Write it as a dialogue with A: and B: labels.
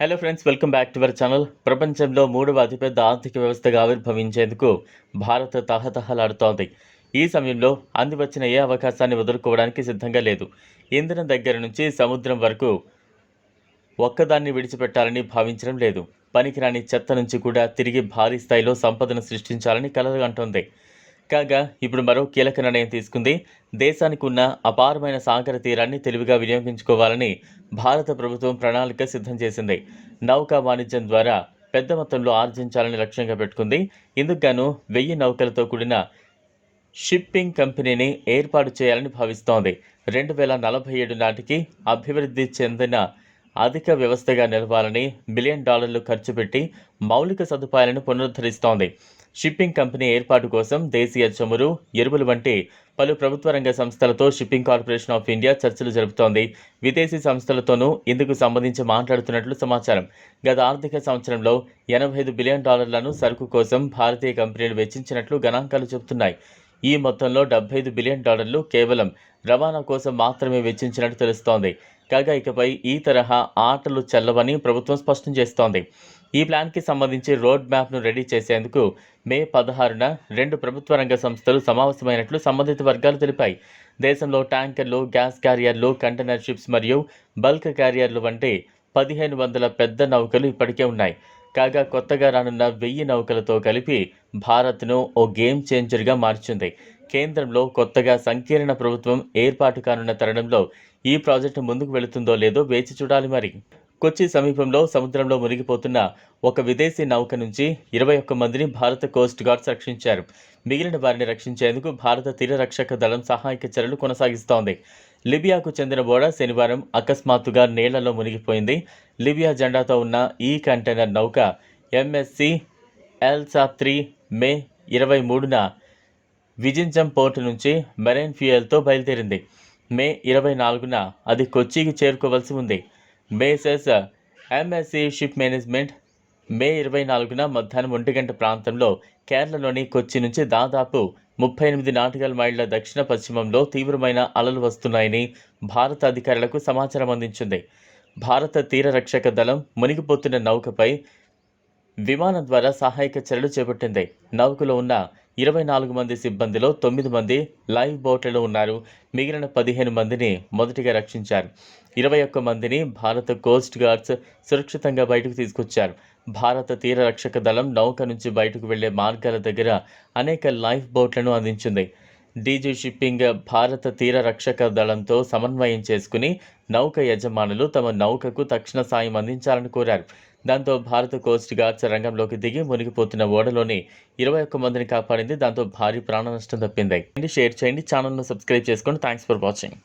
A: Hello friends welcome back to our channel ప్రపంచంలో మూడవ అతిపెద్ద ఆర్థిక వ్యవస్థగా ఆవిర్భవించేందుకు భారత్ తహతహలాడుతోంది. ఈ సమయంలో అంది వచ్చిన ఏ అవకాశాన్ని వదులుకోవడానికి సిద్ధంగా లేదు. ఇంధనం దగ్గర నుంచి సముద్రం వరకు ఒక్కదాన్ని విడిచిపెట్టాలని భావించడం లేదు. పనికిరాని చెత్త నుంచి కూడా తిరిగి భారీ స్థాయిలో సంపదను సృష్టించాలని కలగంటోంది కాగా ఇప్పుడు మరో కీలక నిర్ణయం తీసుకుంది. దేశానికి ఉన్న అపారమైన సాగర తీరాన్ని తెలివిగా వినియోగించుకోవాలని భారత ప్రభుత్వం ప్రణాళిక సిద్ధం చేసింది. నౌకా వాణిజ్యం ద్వారా పెద్ద మొత్తంలో ఆర్జించాలని లక్ష్యంగా పెట్టుకుంది. ఇందుకు గాను వెయ్యి నౌకలతో కూడిన షిప్పింగ్ కంపెనీని ఏర్పాటు చేయాలని భావిస్తోంది. రెండు వేల నలభై ఏడు నాటికి అభివృద్ధి చెందిన అధిక వ్యవస్థగా నిలవాలని బిలియన్ డాలర్లు ఖర్చు పెట్టి మౌలిక సదుపాయాలను పునరుద్ధరిస్తోంది. షిప్పింగ్ కంపెనీ ఏర్పాటు కోసం దేశీయ చమురు ఎరువులు వంటి పలు ప్రభుత్వ రంగ సంస్థలతో షిప్పింగ్ కార్పొరేషన్ ఆఫ్ ఇండియా చర్చలు జరుపుతోంది. విదేశీ సంస్థలతోనూ ఇందుకు సంబంధించి మాట్లాడుతున్నట్లు సమాచారం. గత ఆర్థిక సంవత్సరంలో ఎనభై ఐదు బిలియన్ డాలర్లను సరుకు కోసం భారతీయ కంపెనీలు వెచ్చించినట్లు గణాంకాలు చెబుతున్నాయి. ఈ మొత్తంలో డెబ్బై ఐదు బిలియన్ డాలర్లు కేవలం రవాణా కోసం మాత్రమే వెచ్చించినట్టు తెలుస్తోంది. కాగా ఇకపై ఈ తరహా ఆటలు చెల్లవని ప్రభుత్వం స్పష్టం చేస్తోంది. ఈ ప్లాన్కి సంబంధించి రోడ్ మ్యాప్ను రెడీ చేసేందుకు మే పదహారున రెండు ప్రభుత్వ రంగ సంస్థలు సమావేశమైనట్లు సంబంధిత వర్గాలు తెలిపాయి. దేశంలో ట్యాంకర్లు గ్యాస్ క్యారియర్లు కంటైనర్ షిప్స్ మరియు బల్క్ క్యారియర్లు వంటి పదిహేను వందల పెద్ద నౌకలు ఇప్పటికే ఉన్నాయి. కాగా కొత్తగా రానున్న వెయ్యి నౌకలతో కలిపి భారత్ను ఓ గేమ్ చేంజర్గా మార్చింది. కేంద్రంలో కొత్తగా సంకీర్ణ ప్రభుత్వం ఏర్పాటు కానున్న తరుణంలో ఈ ప్రాజెక్టు ముందుకు వెళుతుందో లేదో వేచి చూడాలి మరి. కొచ్చి సమీపంలో సముద్రంలో మునిగిపోతున్న ఒక విదేశీ నౌక నుంచి ఇరవై ఒక్క మందిని భారత కోస్ట్ గార్డ్స్ రక్షించారు. మిగిలిన వారిని రక్షించేందుకు భారత తీర రక్షక దళం సహాయక చర్యలు కొనసాగిస్తోంది. లిబియాకు చెందిన ఓడ శనివారం అకస్మాత్తుగా నీళ్ళలో మునిగిపోయింది. లిబియా జెండాతో ఉన్న ఈ కంటైనర్ నౌక ఎంఎస్సి ఎల్సా త్రీ మే ఇరవై మూడున విజింజం పోర్టు నుంచి మెరైన్ ఫ్యూయల్తో బయలుదేరింది. మే ఇరవై నాలుగున అది కొచ్చికి చేరుకోవలసి ఉంది. మేసెస్ ఎంఎస్సి షిప్ మేనేజ్మెంట్ మే ఇరవై నాలుగున మధ్యాహ్నం ఒంటి గంట ప్రాంతంలో కేరళలోని కొచ్చి నుంచి దాదాపు ముప్పై ఎనిమిది నాటికల్ మైళ్ళ దక్షిణ పశ్చిమంలో తీవ్రమైన అలలు వస్తున్నాయని భారత అధికారులకు సమాచారం అందించింది. భారత తీర రక్షక దళం మునిగిపోతున్న నౌకపై విమానం ద్వారా సహాయక చర్యలు చేపట్టింది. నౌకలో ఉన్న ఇరవై నాలుగు మంది సిబ్బందిలో తొమ్మిది మంది లైవ్ బోట్లలో ఉన్నారు. మిగిలిన పదిహేను మందిని మొదటిగా రక్షించారు. ఇరవై ఒక్క మందిని భారత కోస్ట్ గార్డ్స్ సురక్షితంగా బయటకు తీసుకొచ్చారు. భారత తీర రక్షక దళం నౌక నుంచి బయటకు వెళ్ళే మార్గాల దగ్గర అనేక లైఫ్ బోట్లను అందించింది. డీజీ షిప్పింగ్ భారత తీర రక్షక దళంతో సమన్వయం చేసుకుని నౌక యజమానులు తమ నౌకకు తక్షణ సాయం అందించాలని కోరారు. దాంతో భారత కోస్ట్ గార్డ్స్ రంగంలోకి దిగి మునిగిపోతున్న ఓడలోని ఇరవై ఒక్క మందిని కాపాడింది. దాంతో భారీ ప్రాణ నష్టం తప్పింది. షేర్ చేయండి. ఛానల్ను సబ్స్క్రైబ్ చేసుకోండి. Thanks for watching